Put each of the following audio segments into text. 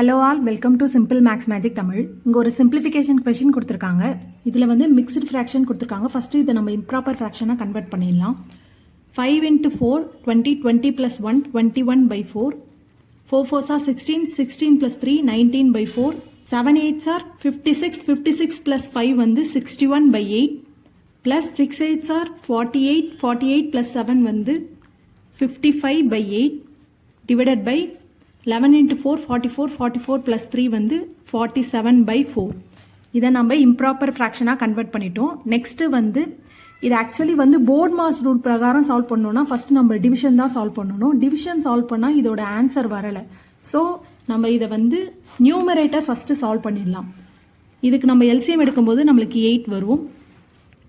Hello all welcome to simple maths magic Tamil இங்கே ஒரு simplification question கொடுத்துருக்காங்க. இதில் வந்து மிக்ஸ்டு ஃப்ராக்ஷன் கொடுத்துருக்காங்க. ஃபஸ்ட்டு இதை நம்ம இம்ப்ராப்பர் ஃப்ராக்ஷனாக கன்வெர்ட் பண்ணிடலாம். Five into four twenty twenty plus one twenty one by four four four sir sixteen sixteen plus three nineteen by four seven eights are fifty six fifty six plus five வந்து sixty one by eight plus six eights are forty eight forty eight plus seven வந்து fifty five by eight divided by eleven into four forty four forty four plus three வந்து forty seven by four இதை நம்ம improper ஃப்ராக்ஷனாக convert பண்ணிட்டோம். Next வந்து இது actually வந்து BODMAS rule பிரகாரம் சால்வ் பண்ணோம்னா ஃபஸ்ட்டு நம்ம டிவிஷன் தான் சால்வ் பண்ணணும். டிவிஷன் சால்வ் பண்ணால் இதோட ஆன்சர் வரலை. ஸோ நம்ம இதை வந்து நியூமரேட்டர் ஃபஸ்ட்டு சால்வ் பண்ணிடலாம். இதுக்கு நம்ம எல்சிஎம் எடுக்கும்போது நம்மளுக்கு எயிட் வரும்.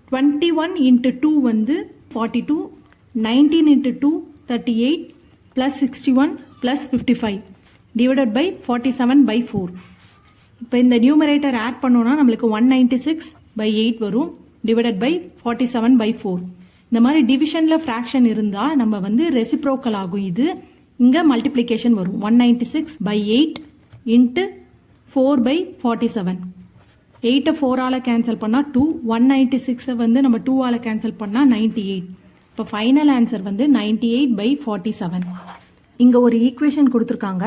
டுவெண்ட்டி ஒன் இன்ட்டு டூ வந்து forty two nineteen into two thirty eight plus sixty one plus fifty five divided by forty seven by four இப்போ இந்த நியூமரேட்டர் ஆட் பண்ணோன்னா நம்மளுக்கு one ninety six by eight வரும் divided by forty seven by four இந்த மாதிரி டிவிஷனில் fraction இருந்தால் நம்ம வந்து ரெசிப்ரோக்கல் ஆகும் இது. இங்கே மல்டிப்ளிகேஷன் வரும். One ninety six by eight into four by forty seven எயிட்டை ஃபோரால் கேன்சல் பண்ணால் டூ ஒன் நைன்ட்டி சிக்ஸை வந்து நம்ம டூவால் கேன்சல் பண்ணால் நைன்ட்டி எயிட் இப்போ ஃபைனல் ஆன்சர் வந்து ninety eight by forty seven இங்கே ஒரு ஈக்குவேஷன் கொடுத்துருக்காங்க.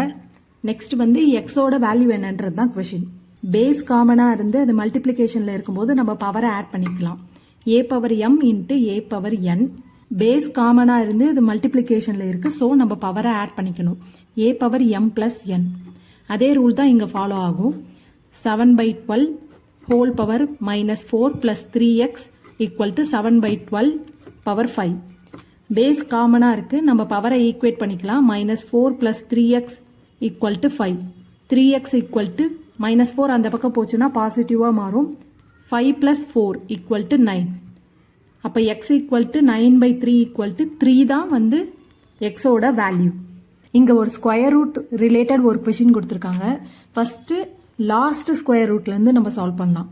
நெக்ஸ்ட் வந்து எக்ஸோட வேல்யூ என்னன்றது தான் கொஷின் பேஸ் காமனாக இருந்து அது மல்டிப்ளிகேஷனில் இருக்கும்போது நம்ம பவரை ஆட் பண்ணிக்கலாம். A power M into A power N base காமனாக இருந்து இது மல்டிப்ளிகேஷனில் இருக்குது ஸோ நம்ம பவரை ஆட் பண்ணிக்கணும். A power M plus N அதே ரூல் தான் இங்கே ஃபாலோ ஆகும். Seven by twelve whole power minus four plus three X equal to seven by twelve power five base காமனாக இருக்குது நம்ம பவரை ஈக்குவேட் பண்ணிக்கலாம். Minus four plus three X equal to five three X equal to minus four அந்த பக்கம் போச்சுன்னா பாசிட்டிவாக மாறும். Five plus four equal to nine அப்போ X equal to nine by three equal to three தான் வந்து எக்ஸோட வேல்யூ இங்கே ஒரு ஸ்கொயர் ரூட் ரிலேட்டட் ஒரு கொஷின் கொடுத்துருக்காங்க. ஃபஸ்ட்டு லாஸ்ட் ஸ்கொயர் ரூட்லேருந்து நம்ம சால்வ் பண்ணலாம்.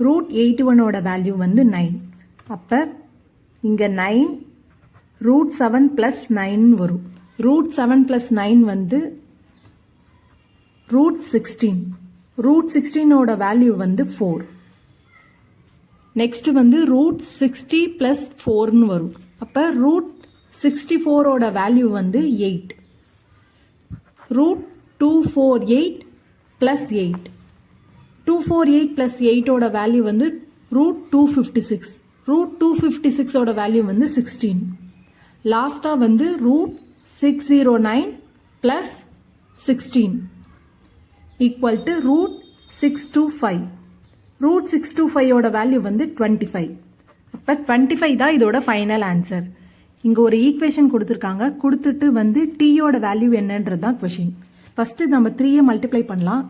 ரூட் எயிட்டி ஒனோட வேல்யூ வந்து நைன் அப்போ இங்கே nine root seven plus nine வரும். ரூட் செவன் ப்ளஸ் நைன் வந்து ரூட் சிக்ஸ்டீன் ரூட் சிக்ஸ்டீனோட வேல்யூ வந்து ஃபோர் நெக்ஸ்ட் வந்து ரூட் சிக்ஸ்டி ப்ளஸ் ஃபோர்னு வரும். அப்போ ரூட் சிக்ஸ்டி ஃபோரோட வேல்யூ வந்து eight root two four eight plus eight two four eight plus எயிட்டோட value வந்து root two fifty six root two fifty சிக்ஸோட value வந்து சிக்ஸ்டீன் லாஸ்ட்டாக வந்து root six zero nine plus sixteen equal to root six two five root six two ஃபைவோட value வந்து twenty five அப்போ twenty five தான் இதோட final answer இங்கே ஒரு equation கொடுத்துருக்காங்க. கொடுத்துட்டு வந்து டீயோட வேல்யூ என்னன்றது தான் கொஷின் ஃபஸ்ட்டு நம்ம த்ரீயை மல்டிப்ளை பண்ணலாம்.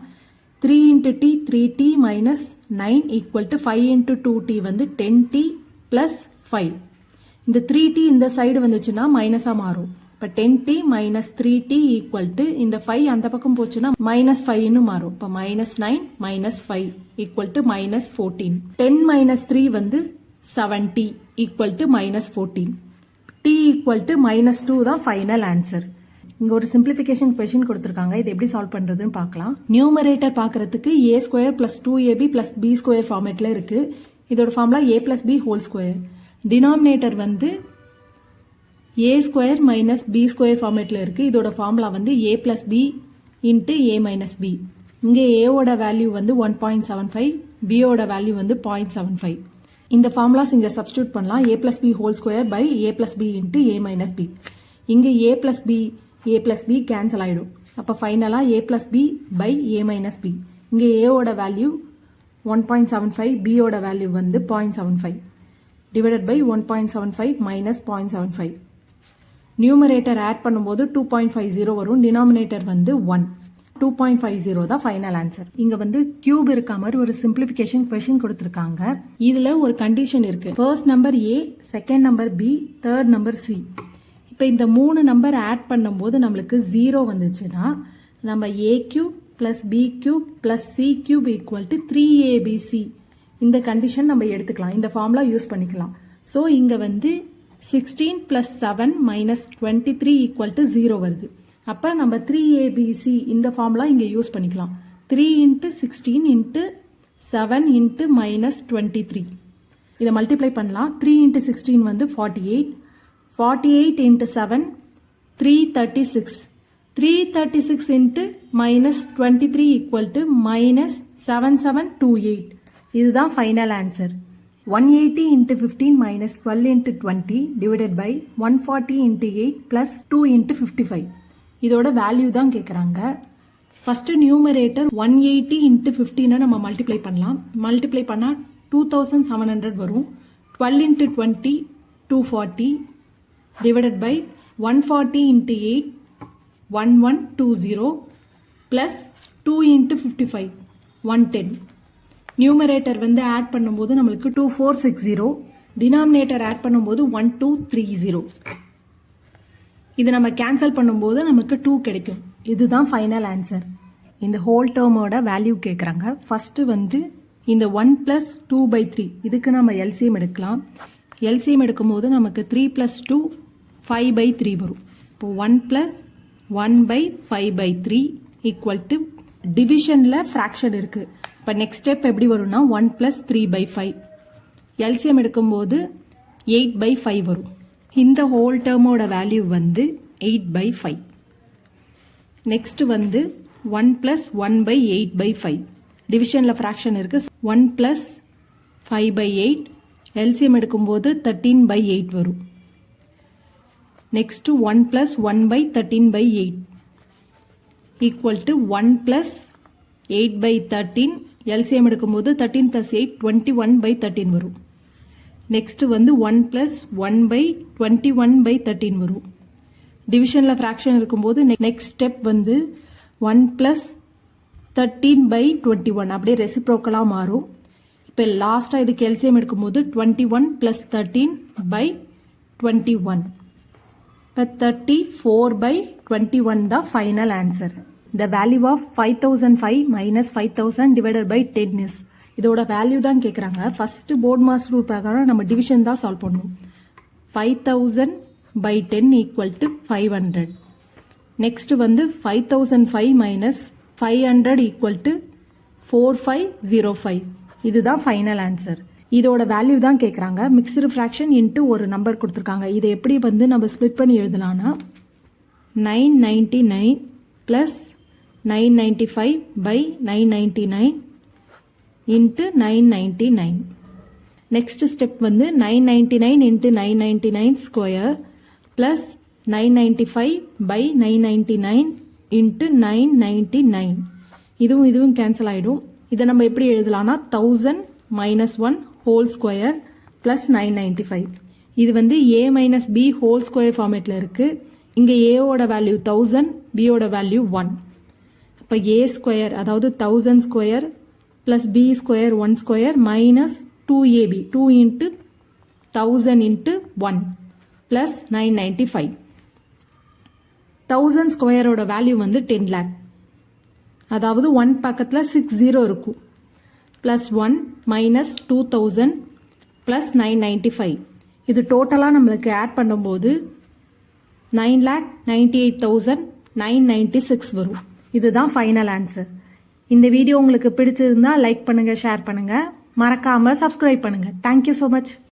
Three into T three T minus nine equal to five into two T வந்து டென் டி ப்ளஸ் ஃபைவ் இந்த த்ரீ டி இந்த சைடு வந்துச்சுன்னா மைனஸாக மாறும். இப்போ ten T minus three T equal to இந்த ஃபைவ் அந்த பக்கம் போச்சுன்னா மைனஸ் ஃபைவ்னு மாறும். இப்போ minus nine minus five equal to minus fourteen ten minus three வந்து seven T equal to minus fourteen T equal to minus two தான் final answer இங்கே ஒரு சிம்பிளிஃபிகேஷன் கொஷின் கொடுத்துருக்காங்க. இது எப்படி சால்வ் பண்ணுறதுன்னு பார்க்கலாம். நியூமரேட்டர் பார்க்கறதுக்கு A square plus two AB plus B square ஃபார்மேட்டில் இருக்குது இதோட formula A plus B whole square denominator வந்து A square minus B square ஃபார்மேட்டில் இருக்குது இதோட ஃபார்முலா வந்து A plus B into A minus B இங்கே ஏவோட வேல்யூ வந்து ஒன் பாயிண்ட் செவன் ஃபைவ் பியோட வேல்யூ வந்து பாயிண்ட் செவன் ஃபைவ் இந்த ஃபார்முலாஸ் இங்கே சப்ஸ்டியூட் பண்ணலாம். A plus B whole square by A plus B into A minus B இங்கே A plus B A plus B cancel ஆகிடும் அப்போ ஃபைனலாக A plus B by A minus B இங்கே ஏவோட value one point seven five பியோட value வந்து point seven five divided by one point seven five minus point seven five numerator add பண்ணும்போது two point five zero வரும். Denominator வந்து one two point five zero தான் final answer இங்கே வந்து cube இருக்க மாதிரி ஒரு சிம்பிளிஃபிகேஷன் கொஷின் கொடுத்துருக்காங்க. இதில் ஒரு கண்டிஷன் இருக்கு. First number A second number B third number C இப்போ இந்த மூணு நம்பர் ஆட் பண்ணும்போது நம்மளுக்கு ஜீரோ வந்துச்சுன்னா நம்ம A cube plus B cube plus C cube equal to three ABC இந்த கண்டிஷன் நம்ம எடுத்துக்கலாம். இந்த ஃபார்முலா யூஸ் பண்ணிக்கலாம். ஸோ இங்கே வந்து sixteen plus seven minus twenty three equal to zero வருது. அப்போ நம்ம த்ரீ ஏபிசி இந்த ஃபார்முலா இங்கே யூஸ் பண்ணிக்கலாம். Three into sixteen into seven into minus twenty three இதை மல்டிப்ளை பண்ணலாம். த்ரீ இன்ட்டு சிக்ஸ்டீன் வந்து forty eight forty eight into seven three thirty six three thirty six into minus twenty three equal to minus seven seven two eight இதுதான் final answer one eighty into fifteen minus twelve into twenty divided by one forty into eight plus two into fifty five இதோட value தான் கேட்குறாங்க first numerator one eighty into ஃபிஃப்டீனை நம்ம multiply பண்ணலாம். Multiply பண்ணால் two thousand seven hundred வரும். Twelve into twenty two forty divided by one forty into eight one one two zero plus two into fifty five one ten numerator வந்து add பண்ணும்போது நம்மளுக்கு two four six zero denominator add பண்ணும்போது one two three zero இது நம்ம cancel பண்ணும்போது நமக்கு two கிடைக்கும். இதுதான் ஃபைனல் ஆன்சர் இந்த ஹோல் டேர்மோட வேல்யூ கேட்குறாங்க ஃபஸ்ட்டு வந்து இந்த one plus two by three இதுக்கு நம்ம எல்சிஎம் எடுக்கலாம். எல்சிஎம் எடுக்கும்போது நமக்கு three plus two five by three வரும். இப்போ one plus one by five by three equal to டிவிஷனில் ஃப்ராக்ஷன் இருக்குது இப்போ நெக்ஸ்ட் ஸ்டெப் எப்படி வரும்னா one plus three by five LCM எடுக்கும்போது எயிட் பை ஃபைவ் வரும். இந்த ஹோல் டேர்மோட வேல்யூ வந்து எயிட் பை ஃபைவ் நெக்ஸ்ட்டு வந்து one plus one by eight by five டிவிஷனில் ஃப்ராக்ஷன் இருக்குது one plus five by eight LCM எடுக்கும்போது தேர்ட்டீன் பை எயிட் வரும். Next one plus one by thirteen by eight equal to one plus eight by thirteen LCM எடுக்கும்போது thirteen plus eight twenty one by thirteen வரும். Next வந்து one plus one by twenty one by thirteen வரும். டிவிஷனில் fraction இருக்கும்போது next step வந்து one plus thirteen by twenty one அப்படியே ரெசிப்ரோக்கலாக மாறும். இப்போ லாஸ்ட்டாக இதுக்கு எல்சிஎம் எடுக்கும்போது twenty one plus thirteen by twenty one இப்போ thirty four by twenty one தான் final answer the value of five thousand five minus five thousand divided by ten is இதோட வேல்யூ தான் கேட்குறாங்க ஃபஸ்ட்டு போர்ட் மாஸ் ரூல் பிரகாரம் நம்ம division தான் solve பண்ணணும் five thousand by ten equal to five hundred next வந்து five thousand five minus five hundred equal to four five zero five இதுதான் final answer இதோட வேல்யூ தான் கேட்குறாங்க மிக்சடு ஃப்ராக்ஷன் இன்ட்டு ஒரு நம்பர் கொடுத்துருக்காங்க. இதை எப்படி வந்து நம்ம ஸ்ப்ளிட் பண்ணி எழுதலாம்னா nine ninety nine plus nine ninety five by nine ninety nine into nine ninety nine. Next step வந்து nine ninety nine into nine ninety nine square plus nine ninety five by nine ninety nine into nine ninety nine. இதுவும் இதுவும் cancel ஆகிடும் இதை நம்ம எப்படி எழுதலாம்னா thousand minus one whole square plus nine ninety five இது வந்து A minus B whole square ஃபார்மேட்டில் இருக்குது இங்கே ஏவோட வேல்யூ தௌசண்ட் பியோட வேல்யூ ஒன் இப்போ ஏ ஸ்கொயர் அதாவது thousand square plus B square one square minus two AB two into thousand into one plus nine ninety five thousand ஸ்கொயரோட value வந்து ten lakh அதாவது ஒன் பக்கத்தில் சிக்ஸ் ஜீரோ இருக்கும். Plus one minus two thousand plus nine ninety five இது டோட்டலாக நம்மளுக்கு add பண்ணும்போது nine lakh ninety eight thousand nine ninety six வரும். இதுதான் ஃபைனல் ஆன்சர் இந்த வீடியோ உங்களுக்கு பிடிச்சிருந்தா லைக் பண்ணுங்கள் ஷேர் பண்ணுங்கள் மறக்காமல் சப்ஸ்கிரைப் பண்ணுங்கள் தேங்க்யூ ஸோ மச்